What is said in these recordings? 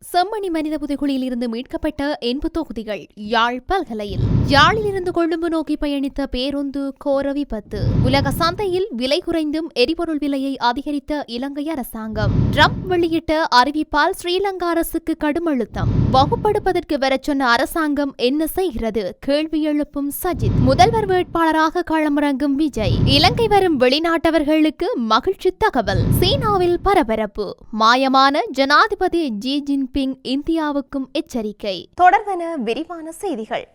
செம்மணி மனித புதைகுழியில் இருந்து மீட்கப்பட்ட எண்பு தொகுதிகள் யாழ் பல்கலையில். யாழில் இருந்து கொழும்பு நோக்கி பயணித்த பேருந்து கோர விபத்து உலக சந்தையில் விலை குறைந்தும் எரிபொருள் விலையை அதிகரித்த இலங்கை அரசாங்கம். ட்ரம்ப் வெளியிட்ட அறிவிப்பால் ஸ்ரீலங்கா அரசுக்கு கடும் அழுத்தம். வகுப்படுப்பதற்கு வரச் சொன்ன அரசாங்கம் என்ன செய்கிறது? கேள்வி எழுப்பும் சஜித். முதல்வர் வேட்பாளராக களமிறங்கும் விஜய். இலங்கை வரும் வெளிநாட்டவர்களுக்கு மகிழ்ச்சி தகவல். சீனாவில் பரபரப்பு. மாயமான ஜனாதிபதி ஜி ஜின்பிங் இந்தியாவுக்கும் எச்சரிக்கை. தொடர்பென விரிவான செய்திகள்.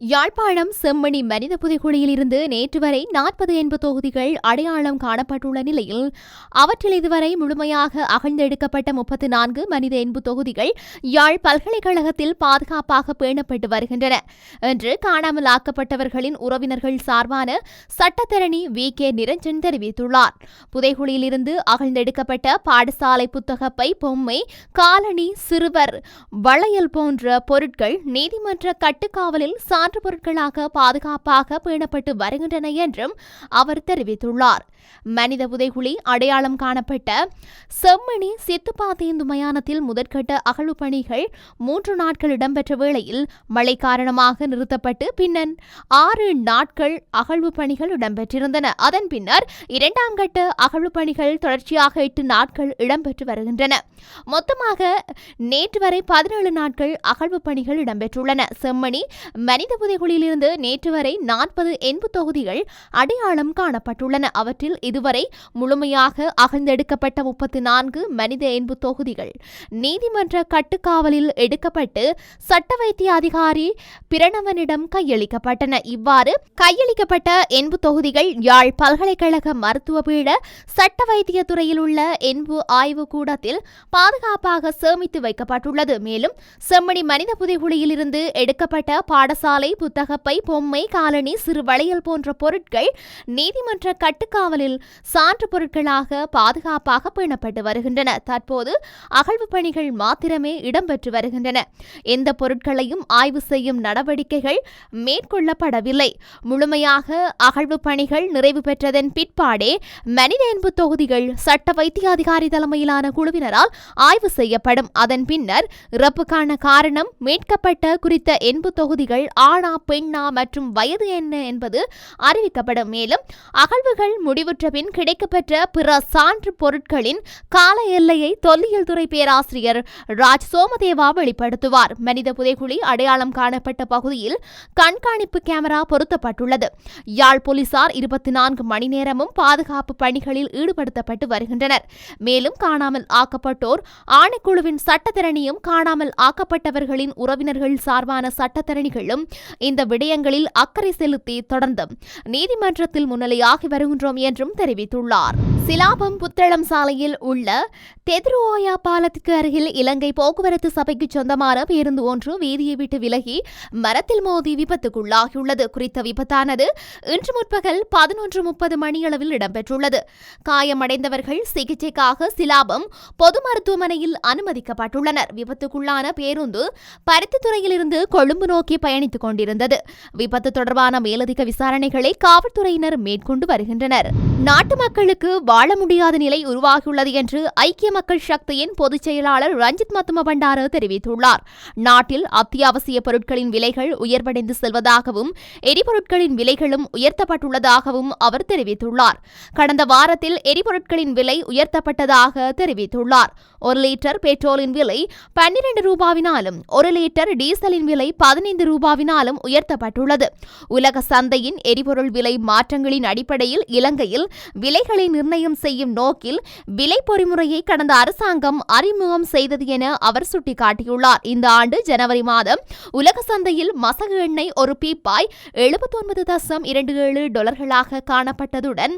யாழ்ப்பாணம் செம்மணி மனித புதைகுழியிலிருந்து நேற்று வரை நாற்பது எண்பது தொகுதிகள் அடையாளம் காணப்பட்டுள்ள நிலையில் அவற்றில் இதுவரை முழுமையாக அகழ்ந்தெடுக்கப்பட்ட முப்பத்தி நான்கு மனித எண்பு தொகுதிகள் யாழ் பல்கலைக்கழகத்தில் பாதுகாப்பாக பேணப்பட்டு வருகின்றன. என்று காணாமல் ஆக்கப்பட்டவர்களின் உறவினர்கள் சார்பான சட்டத்தரணி வி. கே. நிரஞ்சன் தெரிவித்துள்ளார். புதைகுழியிலிருந்து அகழ்ந்தெடுக்கப்பட்ட பாடசாலை புத்தகப்பை பொம்மை காலணி சிறுவர் வளையல் போன்ற பொருட்கள் நீதிமன்ற கட்டுக்காவலில் மாற்றுப் பொருட்களாக பாதுகாப்பாக பேணப்பட்டு வருகின்றன என்றும் அவர் தெரிவித்துள்ளார். மனித புதைகுழி அடையாளம் காணப்பட்ட செம்மணி சித்துப்பாத்தேந்து மயானத்தில் முதற்கட்ட அகழ்வு பணிகள் மூன்று நாட்கள் இடம்பெற்ற வேளையில் மழை காரணமாக நிறுத்தப்பட்டு பின்னர் ஆறு நாட்கள் அகழ்வு பணிகள் இடம்பெற்றிருந்தன. அதன் பின்னர் இரண்டாம் கட்ட அகழ்வு பணிகள் தொடர்ச்சியாக எட்டு நாட்கள் இடம்பெற்று வருகின்றன. மொத்தமாக நேற்று வரை பதினேழு நாட்கள் அகழ்வு பணிகள் இடம்பெற்றுள்ளன. செம்மணி மனித புதைகுழியிலிருந்து நேற்று வரை நாற்பது எண்பு தொகுதிகள் அடையாளம் காணப்பட்டுள்ளன. அவற்றில் இதுவரை முழுமையாக அகழ்ந்தெடுக்கப்பட்ட முப்பத்தி நான்கு மனித எண்பு தொகுதிகள். நீதிமன்ற கட்டுக்காவலில் எடுக்கப்பட்டு சட்ட வைத்திய அதிகாரி பிரணவனிடம் கையளிக்கப்பட்டன. இவ்வாறு கையளிக்கப்பட்ட எண்பு தொகுதிகள் யாழ் பல்கலைக்கழக மருத்துவ பீட சட்ட வைத்திய துறையில் உள்ள என்பு ஆய்வு கூடத்தில் பாதுகாப்பாக சேமித்து வைக்கப்பட்டுள்ளது. மேலும் செம்மணி மனித புதைகுழியிலிருந்து எடுக்கப்பட்ட பாடசாலை புத்தகப்பை பொம்மை காலணி சிறு வளையல் போன்ற பொருட்கள் நீதிமன்ற கட்டுக்காவலில் சான்று பொருட்களாக பாதுகாப்பாக பேணப்பட்டு வருகின்றன. தற்போது அகழ்வு பணிகள் மாத்திரமே இடம்பெற்று வருகின்றன. எந்த பொருட்களையும் ஆய்வு செய்யும் நடவடிக்கைகள் மேற்கொள்ளப்படவில்லை. முழுமையாக அகழ்வு பணிகள் நிறைவு பெற்றதன் பிற்பாடே மனித என்பு தொகுதிகள் சட்ட வைத்திய அதிகாரி தலைமையிலான குழுவினரால் ஆய்வு செய்யப்படும். அதன் பின்னர் இறப்புக்கான காரணம் மீட்கப்பட்ட குறித்த என்பு தொகுதிகள் ஆணா பெண்ணா மற்றும் வயது என்ன என்பது அறிவிக்கப்படும். மேலும் அகழ்வுகள் முடிவுற்ற பின் கிடைக்கப்பெற்ற பிற சான்று பொருட்களின் கால எல்லையை தொல்லியல் துறை பேராசிரியர் ராஜ் சோமதேவா வெளிப்படுத்துவார். மனித புதைகுழி அடையாளம் காணப்பட்ட பகுதியில் கண்காணிப்பு கேமரா பொருத்தப்பட்டுள்ளது. யாழ் போலீசார் இருபத்தி நான்கு மணி நேரமும் பாதுகாப்பு பணிகளில் ஈடுபடுத்தப்பட்டு வருகின்றனர். மேலும் காணாமல் ஆக்கப்பட்டோர் ஆணைக்குழுவின் சட்டத்தரணியும் காணாமல் ஆக்கப்பட்டவர்களின் உறவினர்கள் சார்பான சட்டத்திறனிகளும் இந்த விடயங்களில் அக்கறை செலுத்தி தொடர்ந்தும் நீதிமன்றத்தில் முன்னிலையாகி வருகின்றோம் என்றும் தெரிவித்துள்ளார். சிலாபம் புத்தளம் சாலையில் உள்ள தெத்ரோயா பாலத்துக்கு அருகில் இலங்கை போக்குவரத்து சபைக்கு சொந்தமான பேருந்து ஒன்று வீதியை விட்டு விலகி மரத்தில் மோதி விபத்துக்குள்ளாகியுள்ளது. குறித்த விபத்தானது இன்று முற்பகல் பதினொன்று முப்பது மணியளவில் இடம்பெற்றுள்ளது. காயமடைந்தவர்கள் சிகிச்சைக்காக சிலாபம் பொது மருத்துவமனையில் அனுமதிக்கப்பட்டுள்ளனர். விபத்துக்குள்ளான பேருந்து பருத்தித்துறையிலிருந்து கொழும்பு நோக்கி பயணித்துக் கொண்டிருந்தது. விபத்து தொடர்பான மேலதிக விசாரணைகளை காவல்துறையினர் மேற்கொண்டு வருகின்றனர். நாட்டு மக்களுக்கு வாழ முடியாத நிலை உருவாகியுள்ளது என்று ஐக்கிய மக்கள் சக்தியின் பொதுச் செயலாளர் ரஞ்சித் மத்தும பண்டார தெரிவித்துள்ளார். நாட்டில் அத்தியாவசிய பொருட்களின் விலைகள் உயர்வடைந்து செல்வதாகவும் எரிபொருட்களின் விலைகளும் உயர்த்தப்பட்டுள்ளதாகவும் அவர் தெரிவித்துள்ளார். கடந்த வாரத்தில் எரிபொருட்களின் விலை உயர்த்தப்பட்டதாக தெரிவித்துள்ளார். ஒரு லிட்டர் பெட்ரோலின் விலை பன்னிரண்டு ரூபாவினாலும் ஒரு லிட்டர் டீசலின் விலை பதினைந்து ரூபாவினாலும் உயர்த்தப்பட்டுள்ளது. உலக சந்தையின் எரிபொருள் விலை மாற்றங்களின் அடிப்படையில் இலங்கையில் விலைகளை நிர்ணயம் செய்யும் நோக்கில் விலை பொறிமுறையை கடந்த அரசாங்கம் அறிமுகம் செய்தது என அவர் சுட்டிக்காட்டியுள்ளார். இந்த ஆண்டு ஜனவரி மாதம் உலக சந்தையில் மசகு எண்ணெய் ஒரு பீப்பாய் எழுபத்தொன்பது தசம் இரண்டு ஏழு டாலர்களாக காணப்பட்டதுடன்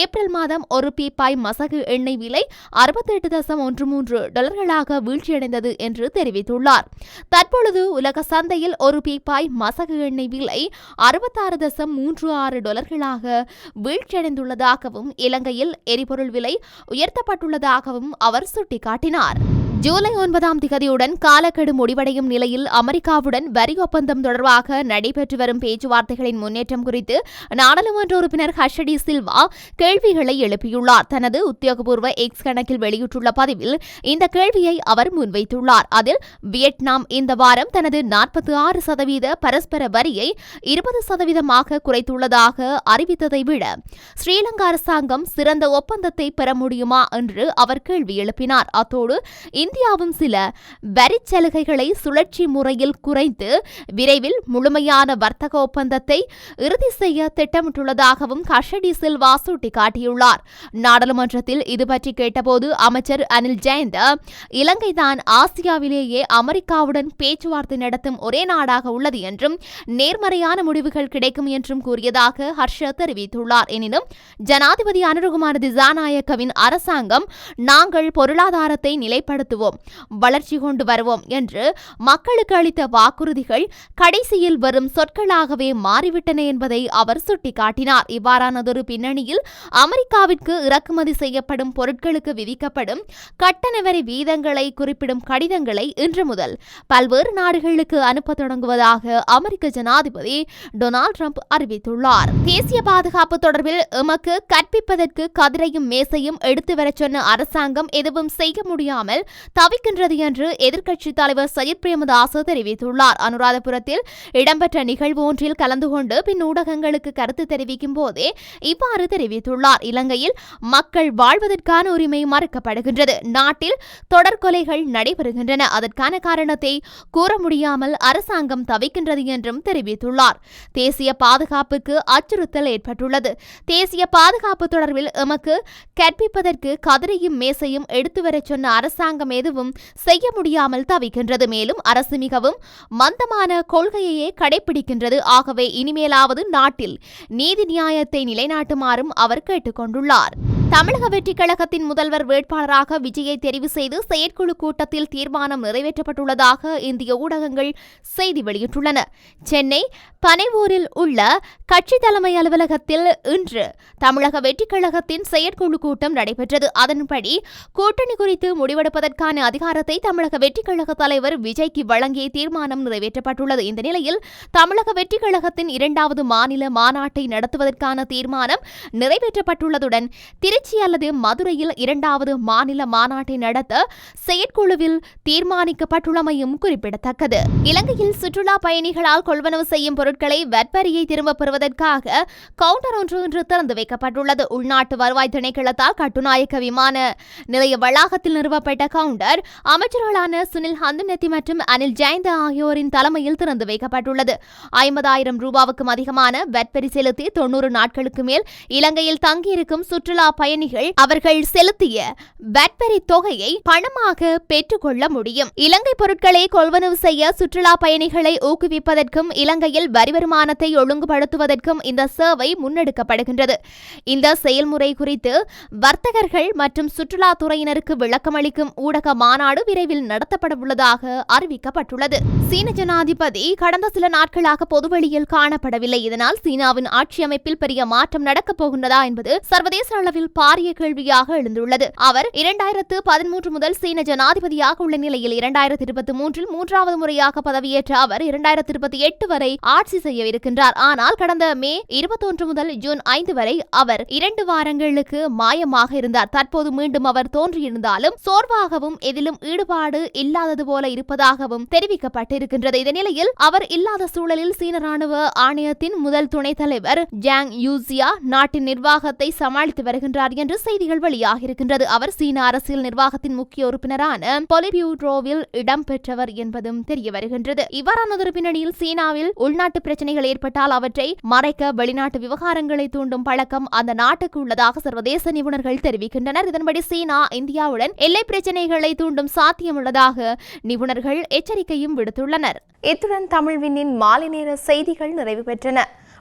ஏப்ரல் மாதம் ஒரு பீப்பாய் மசகு எண்ணெய் விலை அறுபத்தெட்டு தசம் ஒன்று மூன்று டாலர்களாக வீழ்ச்சியடைந்தது என்று தெரிவித்துள்ளார். தற்பொழுது உலக சந்தையில் ஒரு பீப்பாய் மசகு எண்ணெய் விலை அறுபத்தாறு தசம் மூன்று ஆறு டாலர்களாக வீழ்ச்சியடைந்துள்ளதாகவும் இலங்கையில் எரிபொருள் விலை உயர்த்தப்பட்டுள்ளதாகவும் அவர் சுட்டிக்காட்டினார். ஜூலை ஒன்பதாம் திகதியுடன் காலக்கெடு முடிவடையும் நிலையில் அமெரிக்காவுடன் வரி ஒப்பந்தம் தொடர்பாக நடைபெற்று வரும் பேச்சுவார்த்தைகளின் முன்னேற்றம் குறித்து நாடாளுமன்ற உறுப்பினர் ஹர்ஷடி சில்வா கேள்விகளை எழுப்பியுள்ளார். தனது உத்தியோகபூர்வ எக்ஸ் கணக்கில் வெளியிட்டுள்ள பதிவில் இந்த கேள்வியை அவர் முன்வைத்துள்ளார். அதில் வியட்நாம் இந்த வாரம் தனது நாற்பத்தி ஆறு சதவீத பரஸ்பர வரியை இருபது சதவீதமாக குறைத்துள்ளதாக அறிவித்ததை விட ஸ்ரீலங்கா அரசாங்கம் சிறந்த ஒப்பந்தத்தை பெற முடியுமா? என்று அவர் கேள்வி எழுப்பினார். அத்தோடு இந்தியாவும் சில வரிச் சலுகைகளை சுழற்சி முறையில் குறைத்து விரைவில் முழுமையான வர்த்தக ஒப்பந்தத்தை இறுதி செய்ய திட்டமிட்டுள்ளதாகவும் கஷடி சில்வா சுட்டிக்காட்டியுள்ளார். நாடாளுமன்றத்தில் இதுபற்றி கேட்டபோது அமைச்சர் அனில் ஜெயந்த இலங்கைதான் ஆசியாவிலேயே அமெரிக்காவுடன் பேச்சுவார்த்தை நடத்தும் ஒரே நாடாக உள்ளது என்றும் நேர்மறையான முடிவுகள் கிடைக்கும் என்றும் கூறியதாக ஹர்ஷ தெரிவித்துள்ளார். எனினும் ஜனாதிபதி அனுருகுமார திசாநாயக்கவின் அரசாங்கம் நாங்கள் பொருளாதாரத்தை நிலைப்படுத்துவோம் வளர்ச்சி கொண்டு வருவோம் என்று மக்களுக்கு அளித்த வாக்குறுதிகள் கடைசியில் வரும் சொற்களாகவே மாறிவிட்டன என்பதை அவர் சுட்டிக்காட்டினார். இவ்வாறானதொரு பின்னணியில் அமெரிக்காவிற்கு இறக்குமதி செய்யப்படும் பொருட்களுக்கு விதிக்கப்படும் கட்டண வரி வீதங்களை குறிப்பிடும் கடிதங்களை இன்று முதல் பல்வேறு நாடுகளுக்கு அனுப்ப தொடங்குவதாக அமெரிக்க ஜனாதிபதி டொனால்ட் ட்ரம்ப் அறிவித்துள்ளார். தேசிய பாதுகாப்பு தொடர்பில் எமக்கு கற்பிப்பதற்கு கதிரையும் மேசையும் எடுத்து வரச் சொன்ன அரசாங்கம் எதுவும் செய்ய முடியாமல் தவிக்கின்றது என்று எதிர்க்கட்சித் தலைவர் சஜித் பிரேமதாச தெரிவித்துள்ளார். அனுராதபுரத்தில் இடம்பெற்ற நிகழ்வு ஒன்றில் கலந்து கொண்டு பின் ஊடகங்களுக்கு கருத்து தெரிவிக்கும் போதே இவ்வாறு தெரிவித்துள்ளார். இலங்கையில் மக்கள் வாழ்வதற்கான உரிமை மறுக்கப்படுகின்றது. நாட்டில் தொடர் கொலைகள் நடைபெறுகின்றன. அதற்கான காரணத்தை கூற முடியாமல் அரசாங்கம் தவிக்கின்றது என்றும் தெரிவித்துள்ளார். தேசிய பாதுகாப்புக்கு அச்சுறுத்தல் ஏற்பட்டுள்ளது. தேசிய பாதுகாப்பு தொடர்பில் எமக்கு கற்பிப்பதற்கு கதிரையும் மேசையும் எடுத்து வரச் சொன்ன அரசாங்கம் எதுவும் செய்ய முடியாமல் தவிக்கின்றது. மேலும் அரசு மிகவும் மந்தமான கொள்கையையே கடைபிடிக்கின்றது ஆகவே இனிமேலாவது நாட்டில் நீதி நியாயத்தை நிலைநாட்டுமாறும் அவர் கேட்டுக்கொண்டுள்ளார். தமிழக வெற்றிக் கழகத்தின் முதல்வர் வேட்பாளராக விஜயை தெரிவு செய்து செயற்குழு கூட்டத்தில் தீர்மானம் நிறைவேற்றப்பட்டுள்ளதாக இந்திய ஊடகங்கள் செய்தி வெளியிட்டுள்ளன. சென்னை பனைவூரில் உள்ள கட்சி தலைமை அலுவலகத்தில் இன்று தமிழக வெற்றிக் கழகத்தின் செயற்குழு கூட்டம் நடைபெற்றது. அதன்படி கூட்டணி குறித்து முடிவெடுப்பதற்கான அதிகாரத்தை தமிழக வெற்றிக் கழக தலைவர் விஜய்க்கு வழங்கிய தீர்மானம் நிறைவேற்றப்பட்டுள்ளது. இந்த நிலையில் தமிழக வெற்றிக் கழகத்தின் இரண்டாவது மாநில மாநாட்டை நடத்துவதற்கான தீர்மானம் நிறைவேற்றப்பட்டுள்ளதுடன் திருச்சி அல்லது மதுரையில் இரண்டாவது மாநில மாநாட்டை நடத்த செயற்குழுவில் தீர்மானிக்கப்பட்டுள்ளமையும் குறிப்பிடத்தக்கது. இலங்கையில் சுற்றுலா பயணிகளால் கொள்வனவு செய்யும் பொருட்களை வட்வரியை திரும்பப் பெறுவதற்காக கவுண்டர் ஒன்று இன்று திறந்து வைக்கப்பட்டுள்ளது. உள்நாட்டு வருவாய் திணைக்களத்தால் கட்டுநாயக்க விமான நிலைய வளாகத்தில் நிறுவப்பட்ட கவுண்டர் அமைச்சர்களான சுனில் ஹந்துநெத்தி மற்றும் அனில் ஜெயந்த ஆகியோரின் தலைமையில் திறந்து வைக்கப்பட்டுள்ளது. ஐம்பதாயிரம் ரூபாவுக்கும் அதிகமான வட்வரி செலுத்தி தொன்னூறு நாட்களுக்கு மேல் இலங்கையில் தங்கியிருக்கும் சுற்றுலா பயணிகள் அவர்கள் செலுத்திய வட்வரி தொகையை பணமாக பெற்றுக்கொள்ள முடியும். இலங்கை பொருட்களை கொள்வனவு செய்ய சுற்றுலா பயணிகளை ஊக்குவிப்பதற்கும் இலங்கையில் வரி வருமானத்தை ஒழுங்குபடுத்துவதற்கும் இந்த சேவை முன்னெடுக்கப்படுகின்றது. இந்த செயல்முறை குறித்து வர்த்தகர்கள் மற்றும் சுற்றுலாத்துறையினருக்கு விளக்கமளிக்கும் ஊடக மாநாடு விரைவில் நடத்தப்பட உள்ளதாக அறிவிக்கப்பட்டுள்ளது. சீன ஜனாதிபதி கடந்த சில நாட்களாக பொதுவெளியில் காணப்படவில்லை. இதனால் சீனாவின் ஆட்சி அமைப்பில் பெரிய மாற்றம் நடக்கப் போகின்றதா என்பது சர்வதேச அளவில் பாரிய கேள்வியாக எழுந்துள்ளது. அவர் இரண்டாயிரத்து பதிமூன்று முதல் சீன ஜனாதிபதியாக உள்ள நிலையில் இரண்டாயிரத்தி இருபத்தி மூன்றில் மூன்றாவது முறையாக பதவியேற்ற அவர் இரண்டாயிரத்தி இருபத்தி எட்டு வரை ஆட்சி செய்யவிருக்கின்றார். ஆனால் கடந்த மே இருபத்தொன்று முதல் ஜூன் ஐந்து வரை அவர் இரண்டு வாரங்களுக்கு மாயமாக இருந்தார். தற்போது மீண்டும் அவர் தோன்றியிருந்தாலும் சோர்வாகவும் எதிலும் ஈடுபாடு இல்லாதது போல இருப்பதாகவும் தெரிவிக்கப்பட்டிருக்கின்றது. இந்த நிலையில் அவர் இல்லாத சூழலில் சீன ராணுவ ஆணையத்தின் முதல் துணைத் தலைவர் ஜாங் யூசியா நாட்டின் நிர்வாகத்தை சமாளித்து வருகின்றார். என்று செய்திகள் வெளியாகியிருக்கின்றது. அவர் சீன அரசியல் நிர்வாகத்தின் முக்கிய உறுப்பினரான பொலிபியூட்ரோவில் இடம்பெற்றவர் என்பதும் தெரிய வருகின்றது. இவ்வாறானதொரு பின்னணியில் சீனாவில் உள்நாட்டு பிரச்சனைகள் ஏற்பட்டால் அவற்றை மறைக்க வெளிநாட்டு விவகாரங்களை தூண்டும் பழக்கம் அந்த நாட்டுக்கு உள்ளதாக சர்வதேச நிபுணர்கள் தெரிவிக்கின்றனர். இதன்படி சீனா இந்தியாவுடன் எல்லை பிரச்சனைகளை தூண்டும் சாத்தியம் உள்ளதாக நிபுணர்கள் எச்சரிக்கையும் விடுத்துள்ளனர். இத்துடன் தமிழ்வினின் மாலை நேர செய்திகள் நிறைவு பெற்றன.